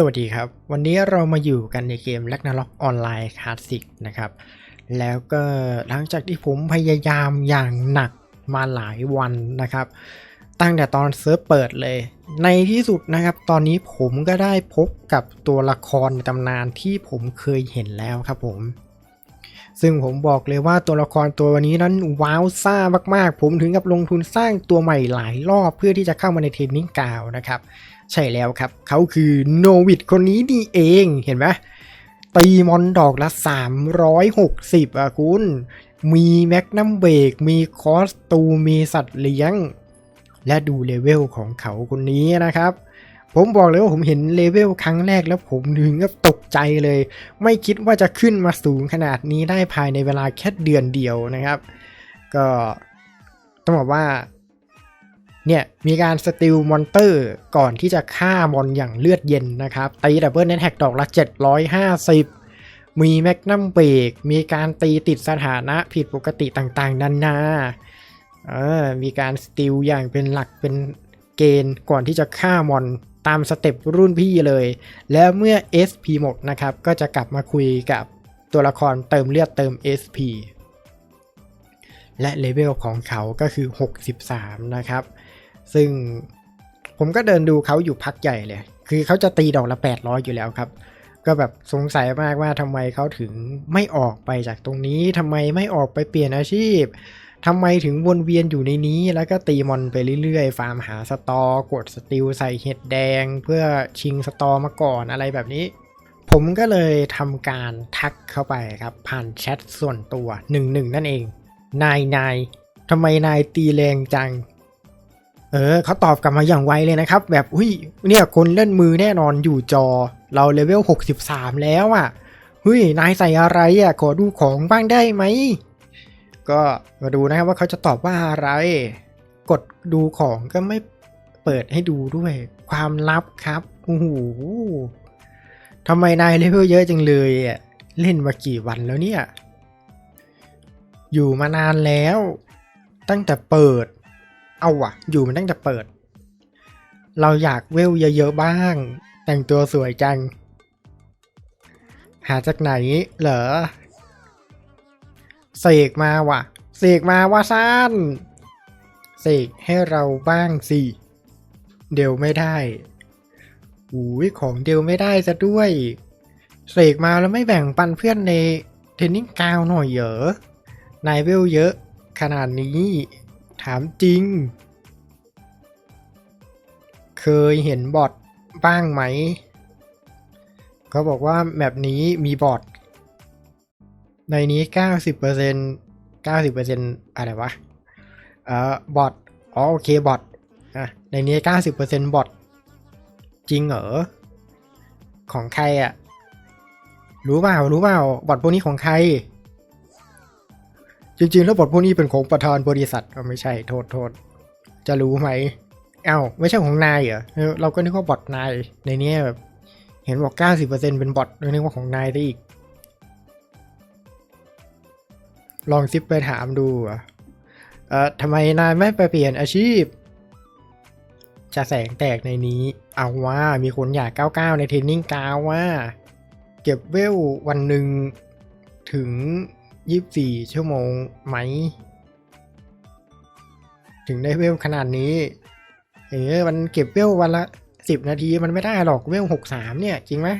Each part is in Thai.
สวัสดีครับ วันนี้เรามาอยู่กันในเกม r a g n a r o k ออนไลน์คลาสสิกนะครับ แล้วก็หลังจากที่ผมพยายามอย่างหนักมาหลายวันนะครับ ตั้งแต่ตอนเซิร์ฟเปิดเลย ในที่สุดนะครับ ตอนนี้ผมก็ได้พบกับตัวละครในตำนานที่ผมเคยเห็นแล้วครับผม ซึ่งผมบอกเลยว่าตัวละครตัวนี้นั้นว้าวซ่ามากๆ ผมถึงกับลงทุนสร้างตัวใหม่หลายรอบเพื่อที่จะเข้ามาในเทรนนิ่งกาวนะครับ ใช่แล้วครับ เขาคือโนวิดคนนี้นี่เองเห็นไหมตีมอนดอกละ 360 อะคุณ มีแมกนัมเบรกมีคอสตูมมีสัตว์เลี้ยง และดูเลเวลของเขาคนนี้นะครับ ผมบอกเลยว่าผมเห็นเลเวลครั้งแรกแล้วผมถึงกับตกใจเลย ไม่คิดว่าจะขึ้นมาสูงขนาดนี้ได้ภายในเวลาแค่เดือนเดียวนะครับ ก็ต้องบอกว่า เนี่ยมีการสติลมอนเตอร์ก่อนที่จะฆ่ามอนอย่างเลือดเย็นนะครับตีดับเบิลเน็ตแฮกดอกละ 750 มีแมกนัมเบรกมีการตีติดสถานะผิดปกติต่างๆนานาเออมีการสติลอย่างเป็นหลักเป็นเกณฑ์ก่อนที่จะฆ่ามอนตามสเต็ปรุ่นพี่เลย แล้วเมื่อ SP หมดนะครับ ก็จะกลับมาคุยกับตัวละครเติมเลือดเติม SP และเลเวลของเขาก็คือ 63 นะครับ ซึ่งผมก็เดินดูเขาอยู่พักใหญ่เลย คือเขาจะตีดอกละ 800 อยู่แล้วครับ ก็แบบสงสัยมากว่าทำไมเขาถึงไม่ออกไปจากตรงนี้ทำไมไม่ออกไปเปลี่ยนอาชีพทำไมถึงวนเวียนอยู่ในนี้ แล้วก็ตีมอนไปเรื่อยๆ ฟาร์มหาสตอกดสติลใส่เห็ดแดง เพื่อชิงสตอมาก่อนอะไรแบบนี้ ผมก็เลยทำการทักเข้าไปครับ ผ่านแชทส่วนตัวหนึ่งหนึ่งนั่นเอง นายนายทำไมนายตีแรงจัง เออเขาตอบกลับมาอย่างไวเลยนะครับ แบบอุ้ยเนี่ยคนเล่นมือแน่นอนอยู่จอ เราเลเวล 63 แล้วอะ่ะเฮ้ยนายใส่อะไรอะ่ะขอดูของบ้างได้ไหม ก็มาดูนะครับว่าเขาจะตอบว่าอะไร กดดูของก็ไม่เปิดให้ดูด้วย ความลับครับโอ้โหทำไมนายเลเวลเยอะจังเลยอะเล่นมากี่วันแล้วเนี่ย อยู่มานานแล้ว ตั้งแต่เปิด เอาวะอยู่มันตั้งแต่เปิด เราอยากเวลเยอะๆบ้าง แต่งตัวสวยจัง หาจากไหนเหรอเสกมาว่ะเสกมาว่าสั้นเสกให้เราบ้างสิ เดียวไม่ได้อุ้ยของเดียวไม่ได้ซะด้วยเสกมาแล้วไม่แบ่งปันเพื่อนในเทนนิ่งกาวหน่อยเหรอนายเวลเยอะขนาดนี้ ถามจริง เคยเห็นบอทบ้างไหม เขาบอกว่าแบบนี้มีบอทในนี้ 90% 90%อะไรวะ เอ่อบอทอ๋อโอเคบอทอะในนี้ 90%บอทจริงเหรอ ของใครอะรู้เปล่า รู้เปล่า บอทพวกนี้ของใคร จริงๆ แล้วบทพวกนี้เป็นของประธานบริษัทไม่ใช่โทษโทษจะรู้ไหม เอ้าไม่ใช่ของนายเหรอเราก็นึกว่าบอทนายในนี้แบบเห็นบอก 90%เป็นบอทเรานึกว่าของนายได้อีก ลองซิปไปถามดูเอ่อทำไมนายไม่ไปเปลี่ยนอาชีพ จะแสงแตกในนี้ เอาว่ามีคนอยากก้าวๆในเทรนนิ่งกาวว่า เก็บเวลวันหนึ่งถึง 24ชั่วโมงไหม ถึงได้เวลขนาดนี้เออมันเก็บเวลวันละ10นาทีมันไม่ได้หรอกเวล63เนี่ย จริงไหม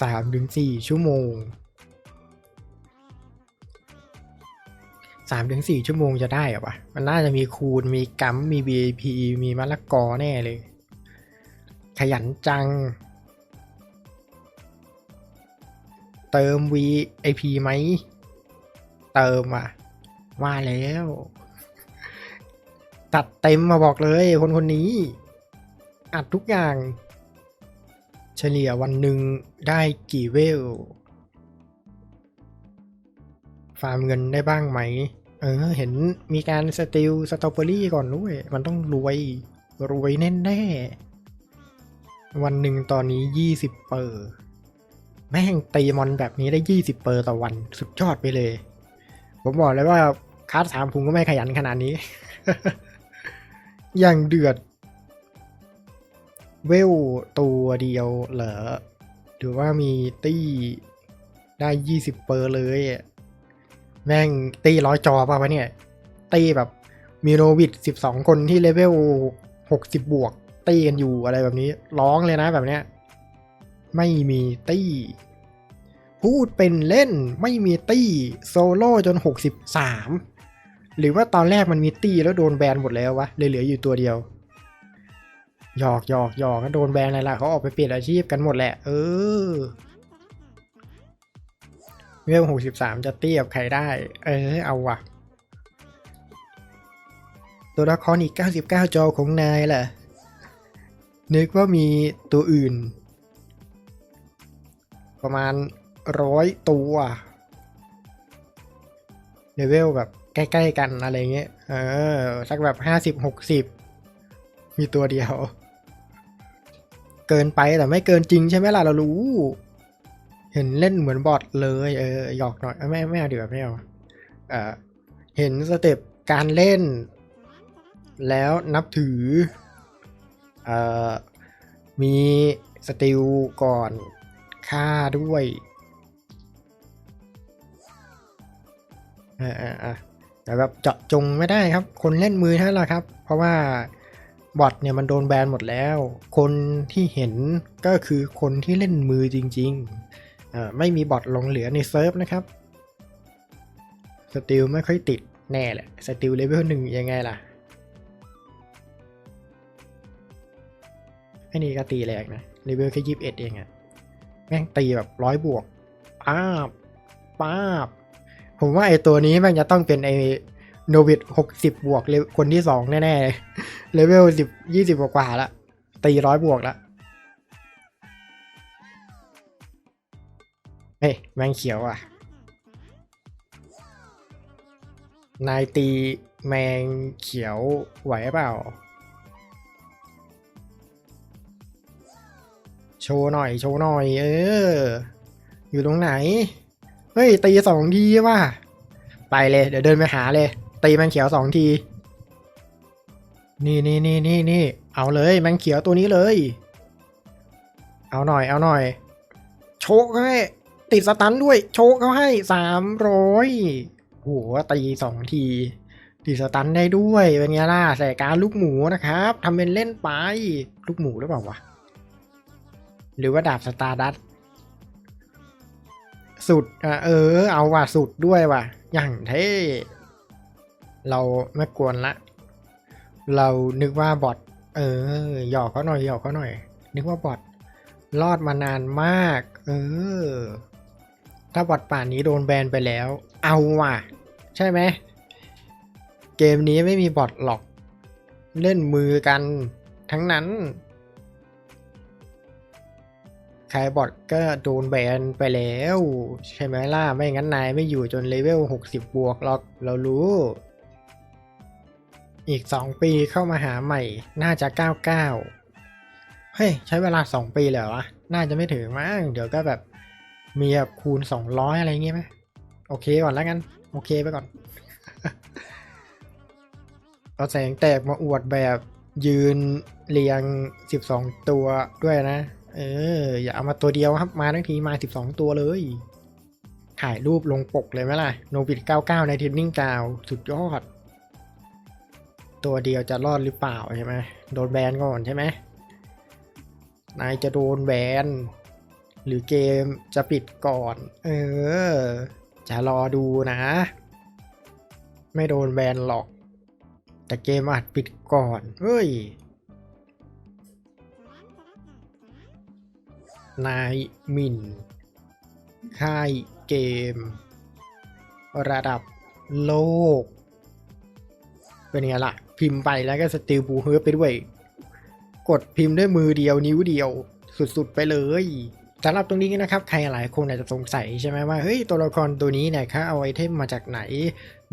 สามถึงสี่ชั่วโมงสามถึงสี่ชั่วโมงจะได้เหรอวะ มันน่าจะมีคูณ มีกัมมี VIP มีมะละกอแน่เลย ขยันจัง เติม VIP ไหม เติมอะ ว่าแล้ว ตัดเต็มมาบอกเลยคนคนนี้ อัดทุกอย่าง เฉลี่ยวันหนึ่งได้กี่เวล ฟาร์มเงินได้บ้างไหม เออ เห็นมีการสติลสตรอเบอรี่ก่อนด้วย มันต้องรวย รวยแน่ๆวันหนึ่งตอนนี้ยี่สิบเปอร์ แม่งตีมอนแบบนี้ได้ยี่สิบเปอร์ต่อวันสุดยอดไปเลย ผมบอกเลยว่าคาร์ดสามผมก็ไม่ขยันขนาดนี้ อย่างเดือด เวลตัวเดียวเหรอหรือว่ามีตี้ได้ยี่สิบเปอร์เลย แม่งตีร้อยจอป่ะวะเนี่ย ตีแบบมีโนวิดสิบสองคนที่เลเวลหกสิบบวกตีกันอยู่อะไรแบบนี้ ร้องเลยนะแบบเนี้ย ไม่มีตี้ พูดเป็นเล่นไม่มีตี้โซโล่จนหกสิบสามหรือว่าตอนแรกมันมีตี้แล้วโดนแบนหมดแล้ววะเลยเหลืออยู่ตัวเดียวหยอกหยอกหยอกก็โดนแบนอะไรล่ะเขาออกไปเปลี่ยนอาชีพกันหมดแหละ เออเวลหกสิบสามจะเตี้ยบใครได้ เออ เอาวะตัวละครอีกเก้าสิบเก้าจอของนายแหละ นึกว่ามีตัวอื่น ประมาณร้อยตัวเลเวลแบบใกล้ๆกันอะไรเงี้ย เออ สักแบบห้าสิบหกสิบมีตัวเดียว เกินไปแต่ไม่เกินจริงใช่ไหมล่ะเรารู้ เห็นเล่นเหมือนบอทเลย เออหยอกหน่อยเอ้ยไม่ไม่เอาดีกว่าไม่เอาเออเห็นสเต็ปการเล่น แล้วนับถือ เอ่อ มีสติลก่อน ฆ่าด้วยอ่าอ่าอ่าแต่แบบเจาะจงไม่ได้ครับ คนเล่นมือเท่านั้นแหละครับ เพราะว่าบอทเนี่ยมันโดนแบนหมดแล้ว คนที่เห็นก็คือคนที่เล่นมือจริงๆอ่าไม่มีบอทหลงเหลือในเซิร์ฟนะครับสติลไม่ค่อยติดแน่แหละสติลเลเวลหนึ่งยังไงล่ะไอ้นี่ก็ตีแรงนะเลเวลแค่ยี่สิบเอ็ดเองอะ แม่งตีแบบร้อยบวกป้าบป้าบ ผมว่าไอตัวนี้แม่งจะต้องเป็นไอโนวิดหกสิบบวกเลยคนที่สองแน่ๆเลเวลสิบยี่สิบกว่าละตีร้อยบวกละเฮ้ยแมงเขียวอะ นายตีแมงเขียวไหวเปล่า โชว์หน่อย โชว์หน่อย เออ อยู่ตรงไหน เฮ้ย ตีสองทีว่ะ ไปเลย เดี๋ยวเดินไปหาเลย ตีแมงเขียวสองที นี่นี่นี่นี่นี่ เอาเลยแมงเขียวตัวนี้เลย เอาหน่อย เอาหน่อย โชกให้ ติดสตันด้วย โชกเขาให้สามร้อยโหตีสองทีติดสตันได้ด้วย เป็นไงล่ะใส่การลูกหมูนะครับทำเป็นเล่นไป ลูกหมูหรือเปล่าวะ หรือว่าดาบสตาร์ดัตสุดอะเออ เอาว่ะสุดด้วยว่ะ อย่างเท่เราไม่กวนละ เรานึกว่าบอทเออ หยอกเขาหน่อยหยอกเขาหน่อย นึกว่าบอทรอดมานานมาก เออ ถ้าบอทป่านนี้โดนแบนไปแล้ว เอาว่ะ ใช่ไหมเกมนี้ไม่มีบอทหรอก เล่นมือกันทั้งนั้น ใครบอทก็โดนแบนไปแล้ว ใช่ไหมล่ะ ไม่งั้นนายไม่อยู่จนเลเวล 60 บวกหรอกเรารู้ อีก 2 ปีเข้ามาหาใหม่ น่าจะ 99 เฮ้ย ใช้เวลา 2 ปีเลยเหรอวะ น่าจะไม่ถึงมั้งเดี๋ยวก็แบบมีแบบคูณ 200 อะไรเงี้ยไหมโอเคก่อนแล้วกัน โอเคไปก่อนเอาแสงแตกมาอวดแบบยืนเรียง 12 ตัวด้วยนะ เออ อย่าเอามาตัวเดียวครับ มาทั้งทีมา12ตัวเลย ถ่ายรูปลงปกเลยไหมล่ะ โนบิด99ในเทนนิ่งกาวสุดยอด ตัวเดียวจะรอดหรือเปล่าใช่ไหมโดนแบนก่อนใช่ไหมนายจะโดนแบนหรือเกมจะปิดก่อน เออ จะรอดูนะ ไม่โดนแบนหรอก แต่เกมอาจปิดก่อน เฮ้ย นายหมินค่ายเกม ระดับโลก เป็นไงล่ะ พิมพ์ไปแล้วก็สติลบูเฮิร์ไปด้วย กดพิมพ์ด้วยมือเดียวนิ้วเดียวสุดๆไปเลยสำหรับตรงนี้นะครับ ใครหลายคนอาจจะสงสัยใช่ไหมว่า เฮ้ย ตัวละครตัวนี้เนี่ยเขาเอาไอเทมมาจากไหน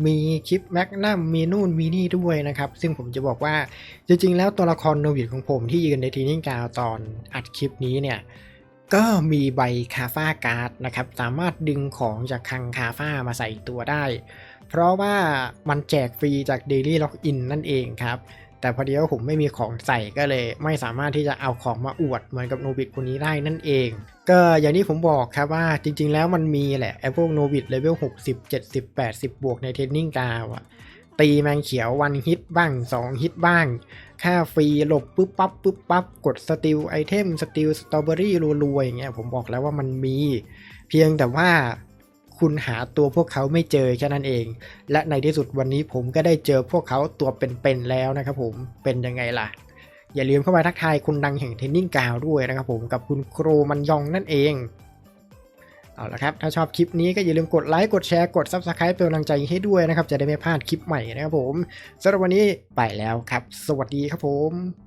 มีคลิปแมกนัมมีนู่นมีนี่ด้วยนะครับ ซึ่งผมจะบอกว่าจริงๆ แล้วตัวละครโนวิดของผมที่ยืนในทีนิ่งกาวตอนอัดคลิปนี้เนี่ย ก็มีใบคาฟ้าการ์ดนะครับ สามารถดึงของจากคังคาฟ้ามาใส่ตัวได้ เพราะว่ามันแจกฟรีจาก Daily Login นั่นเองครับ แต่พอดีว่าผมไม่มีของใส่ก็เลย ไม่สามารถที่จะเอาของมาอวดเหมือนกับโนบิตคนนี้ได้นั่นเอง ก็อย่างที่ผมบอกครับว่าจริงๆแล้วมันมีแหละไอ้พวกโนบิตเลเวล60 70 80 บวกในเทรนนิ่งกาวอะ ตีแมงเขียววันฮิตบ้าง 2 ฮิตบ้าง ค่าฟรีหลบปุ๊บปั๊บปุ๊บปั๊บกดสติลไอเทมสติลสตรอเบอรี่รัวๆอย่างเงี้ยผมบอกแล้วว่ามันมี เพียงแต่ว่าคุณหาตัวพวกเขาไม่เจอแค่นั้นเอง และในที่สุดวันนี้ผมก็ได้เจอพวกเขาตัวเป็นๆแล้วนะครับผมเป็นยังไงล่ะ อย่าลืมเข้ามาทักทายคุณดังแห่งเทนนิ่งกาวด้วยนะครับผมกับคุณโครมันยองนั่นเอง เอาละครับ ถ้าชอบคลิปนี้ก็อย่าลืมกดไลค์ กดแชร์ กด Subscribe เป็นกำลังใจให้ด้วยนะครับ จะได้ไม่พลาดคลิปใหม่นะครับผมสำหรับวันนี้ไปแล้วครับ สวัสดีครับผม